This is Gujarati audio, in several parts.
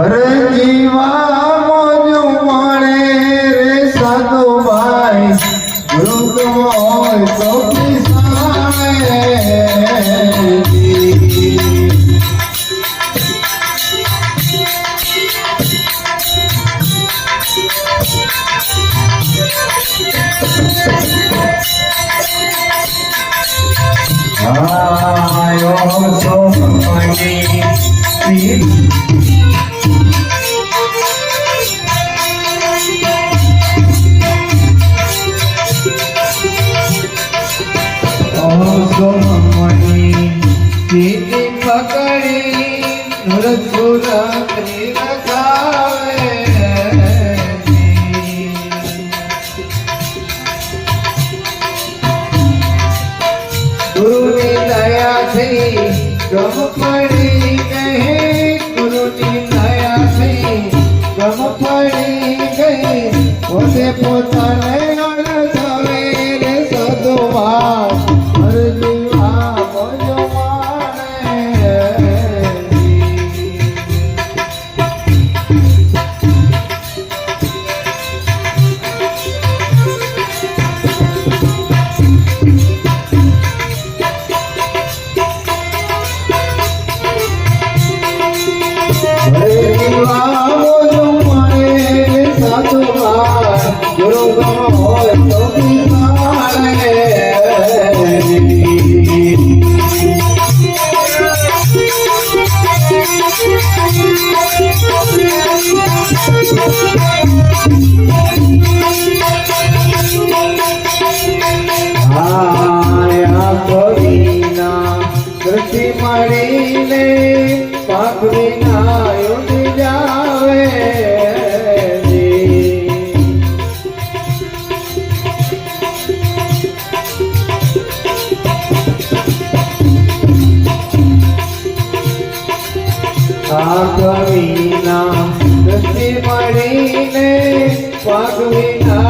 વરજીવા મોજુ મળે રે સાધુભાઈ વૃદ્ધ હોય તો આયો તો મણી દ્રષ્ટિ મળીને પાપ વિના ઉડી જાવે પાક વિના દ્રષ્ટિ મળીને પાક વિના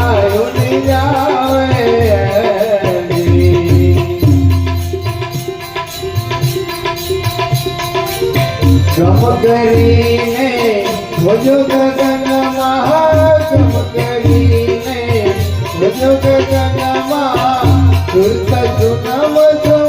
કરીને ભોજો ગગનમાં ગમ કરીને ભોજો ગગનમાં સુરત સુનમ સુમાવે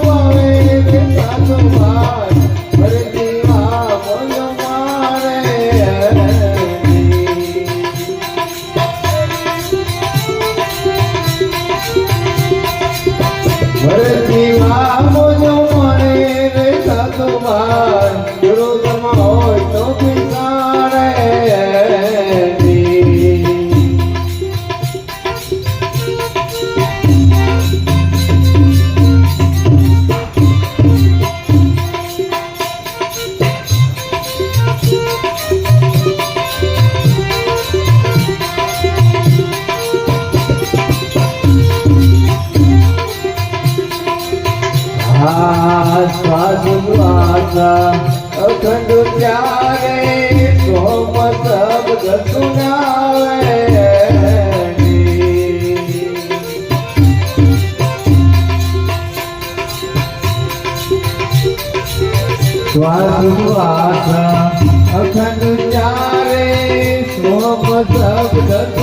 શ્વાસ અખંડ ત્યારે સોમ શબ્દ સુનાવે શ્વાસ અખંડ ચારે સોમ શબ્દ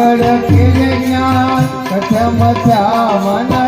આગળ જ્ઞાન કથમ થા મન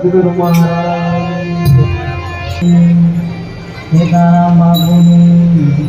સદગુરુ મહારાજ સીતારામ બાપુની